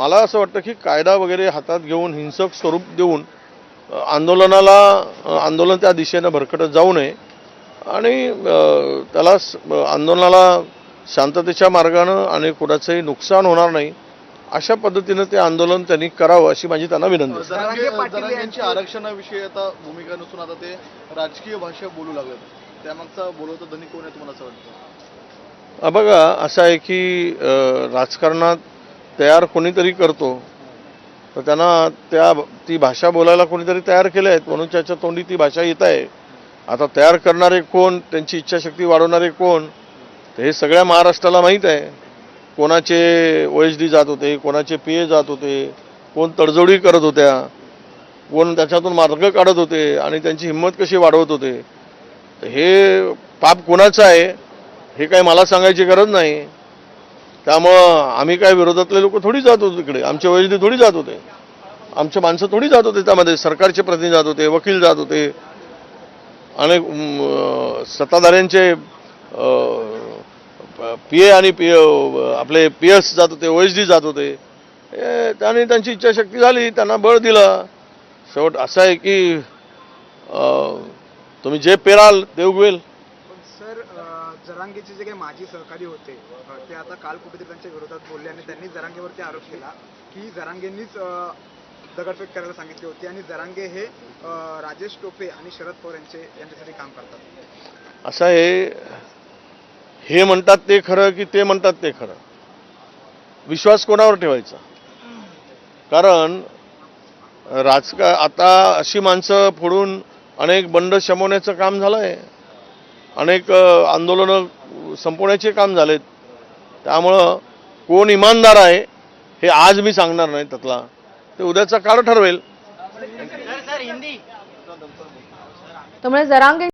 मला असं वाटतं की कायदा वगैरे हातात घेऊन हिंसक स्वरूप देऊन आंदोलनाला आंदोलन त्या दिशेनं भरकटत जाऊ नये. आणि त्याला आंदोलनाला शांततेच्या मार्गानं आणि कुणाचंही नुकसान होणार नाही अशा पद्धतीनं ते आंदोलन त्यांनी करावं अशी माझी त्यांना विनंती यांची- आरक्षणाविषयी आता भूमिका नसून आता ते राजकीय भाषा बोलू लागलेत. त्यामागचा बोलवता धनी कोण आहे तुम्हाला असं वाटतं? अ, बघा असं आहे की राजकारणात तयार कोणीतरी करतो. तर त्यांना त्या ती भाषा बोलायला कोणीतरी तयार केल्या आहेत म्हणून त्याच्या तोंडी ती भाषा येत आहे. आता तयार करणारे कोण त्यांची इच्छाशक्ती वाढवणारे कोण तर हे सगळ्या महाराष्ट्राला माहीत आहे. कोणाचे ओ एच डी जात होते कोणाचे पी ए जात होते कोण तडजोडी करत होत्या कोण त्याच्यातून मार्ग काढत होते आणि त्यांची हिंमत कशी वाढवत होते. हे पाप कोणाचं आहे हे काही मला सांगायची गरज नाही. त्यामुळं आम्ही काय विरोधातले लोक थोडी जात होतो तिकडे. आमचे वैद्य थोडी जात होते. आमचे माणसं थोडी जात होते त्यामध्ये. सरकारचे प्रतिनिधी जात होते वकील जात होते. अनेक सत्ताधाऱ्यांचे पी ए आणि पी आपले पी एस जात होते ओ एच डी जात होते. त्याने त्यांची इच्छाशक्ती झाली. त्यांना बळ दिलं. शेवट असं आहे की तुम्ही जे पेराल ते उगवेल. जरांगेचे जे काही माजी सहकारी होते ते आता काल कुठेतरी त्यांच्या विरोधात बोलले आणि त्यांनी जरांगेवरती आरोप केला की जरांगेंनीच दगडफेक करायला सांगितली होती आणि जरांगे हे राजेश टोपे आणि शरद पवार यांचे यांच्यासाठी काम करतात. असं आहे हे म्हणतात ते खरं की ते म्हणतात ते खरं? विश्वास कोणावर ठेवायचा? कारण राजका आता अशी माणसं फोडून अनेक बंड शमवण्याचं काम झालं आहे अनेक आंदोलनं संपवण्याचे काम झालेत. त्यामुळं कोण इमानदार आहे हे आज मी सांगणार नाही त्यातला. ते उद्याचा काळ ठरवेल. त्यामुळे म्हणजे जरांगे